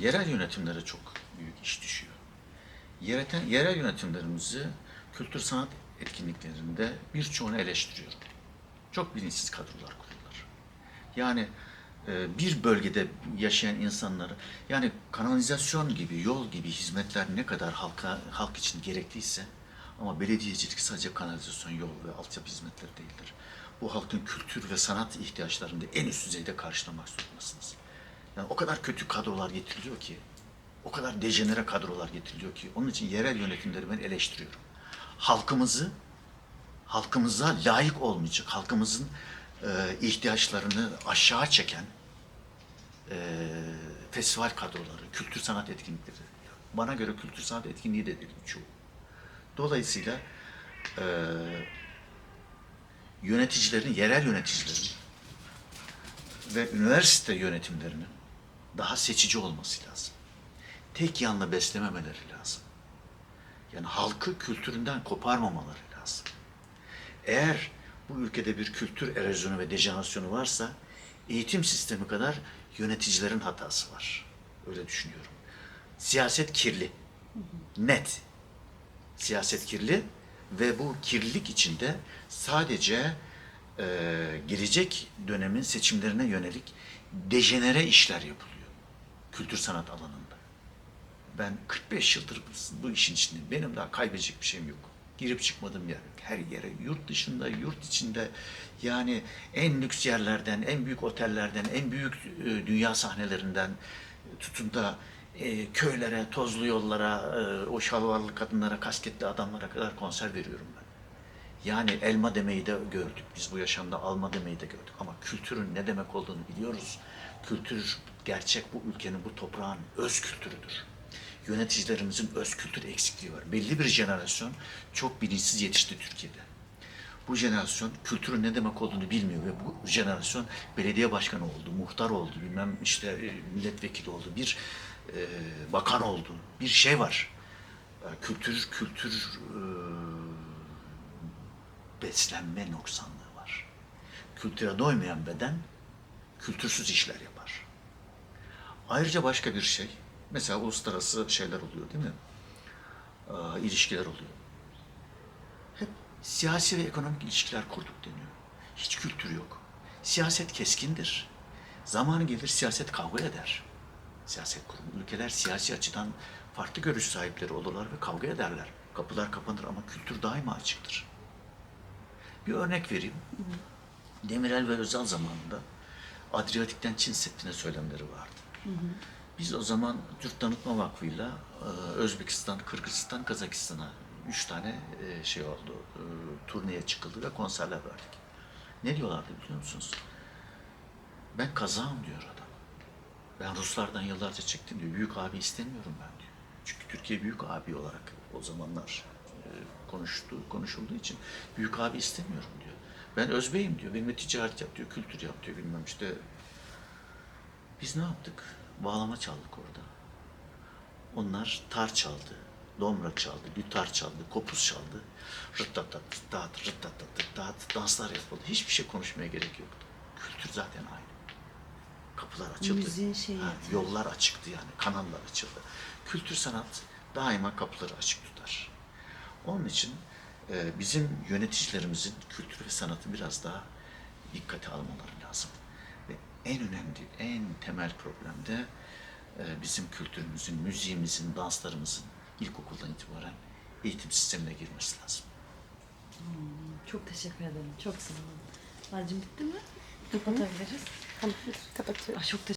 yerel yönetimlere çok büyük iş düşüyor. Yereten, yerel yönetimlerimizi kültür sanat etkinliklerinde birçoğunu eleştiriyorum. Çok bilinçsiz kadrolar kuruyorlar. Yani e, bir bölgede yaşayan insanları, yani kanalizasyon gibi, yol gibi hizmetler ne kadar halka halk için gerekliyse ama belediyecilik sadece kanalizasyon, yol ve altyapı hizmetleri değildir. Bu halkın kültür ve sanat ihtiyaçlarını da en üst düzeyde karşılamak zorundasınız. Yani o kadar kötü kadrolar getiriliyor ki, o kadar dejenere kadrolar getiriliyor ki, onun için yerel yönetimleri ben eleştiriyorum. Halkımızı, halkımıza layık olmayacak, halkımızın e, ihtiyaçlarını aşağı çeken e, festival kadroları, kültür sanat etkinlikleri. Bana göre kültür sanat etkinliği de değil çoğu. Dolayısıyla e, yöneticilerin, yerel yöneticilerin ve üniversite yönetimlerinin daha seçici olması lazım. Tek yanlı beslememeleri lazım. Yani halkı kültüründen koparmamaları lazım. Eğer bu ülkede bir kültür erozyonu ve dejenerasyonu varsa eğitim sistemi kadar yöneticilerin hatası var. Öyle düşünüyorum. Siyaset kirli. Net. Siyaset kirli ve bu kirlilik içinde sadece e, gelecek dönemin seçimlerine yönelik dejenere işler yapılıyor. Kültür sanat alanında. Ben 45 yıldır bu- işin içindeyim. Benim daha kaybedecek bir şeyim yok. Girip çıkmadığım yer. Her yere, yurt dışında, yurt içinde yani en lüks yerlerden, en büyük otellerden, en büyük e, dünya sahnelerinden tutun da e, köylere, tozlu yollara, e, o şalvarlı kadınlara, kasketli adamlara kadar konser veriyorum ben. Yani elma demeyi de gördük. Biz bu yaşamda alma demeyi de gördük. Ama kültürün ne demek olduğunu biliyoruz. Kültür gerçek bu ülkenin, bu toprağın öz kültürüdür. Yöneticilerimizin öz kültür eksikliği var. Belli bir jenerasyon çok bilinçsiz yetişti Türkiye'de. Bu jenerasyon kültürün ne demek olduğunu bilmiyor ve bu jenerasyon belediye başkanı oldu, muhtar oldu, bilmem işte e, milletvekili oldu, bir e, bakan oldu, bir şey var. E, Kültür, kültür e, beslenme noksanlığı var. Kültüre doymayan beden kültürsüz işler yapar. Ayrıca başka bir şey, mesela uluslararası şeyler oluyor değil mi? Aa, ilişkiler oluyor. Hep siyasi ve ekonomik ilişkiler kurduk deniyor. Hiç kültür yok. Siyaset keskindir. Zamanı gelir siyaset kavga eder. Siyaset kurumu. Ülkeler siyasi açıdan farklı görüş sahipleri olurlar ve kavga ederler. Kapılar kapanır ama kültür daima açıktır. Bir örnek vereyim. Demirel ve Özal zamanında Adriyatik'ten Çin Seddi'ne söylemleri vardı. Biz o zaman Türk Tanıtma Vakfı'yla e, Özbekistan, Kırgızistan, Kazakistan'a üç tane e, şey oldu. e, Turneye çıkıldı ve konserler verdik. Ne diyorlardı biliyor musunuz? Ben kazağım diyor adam. Ben Ruslardan yıllarca çektim diyor. Büyük abi istemiyorum ben diyor. Çünkü Türkiye büyük abi olarak o zamanlar konuştu, konuşulduğu için büyük abi istemiyorum diyor. Ben Özbeyim diyor. Benimle ticaret yap diyor, kültür yap diyor bilmem işte. Biz ne yaptık? Bağlama çaldık orada. Onlar tar çaldı, domra çaldı, lütar çaldı, kopuz çaldı. Rıttatat, rıttat, rıttatat, rıttat, danslar yapıldı. Hiçbir şey konuşmaya gerek yoktu. Kültür zaten aynı. Kapılar açıldı. Müziğin şeyi Ha, yollar açıktı yani, kanallar açıldı. Kültür sanat daima kapıları açık tutar. Onun için e, bizim yöneticilerimizin kültür ve sanatı biraz daha dikkate almaları lazım. Ve en önemli, en temel problem de e, bizim kültürümüzün, müziğimizin, danslarımızın ilkokuldan itibaren eğitim sistemine girmesi lazım. Çok teşekkür ederim. Çok sağ olun. Halcim bitti mi? Kapatabiliriz. Tamam, kapatıyoruz. Ay çok teşekkür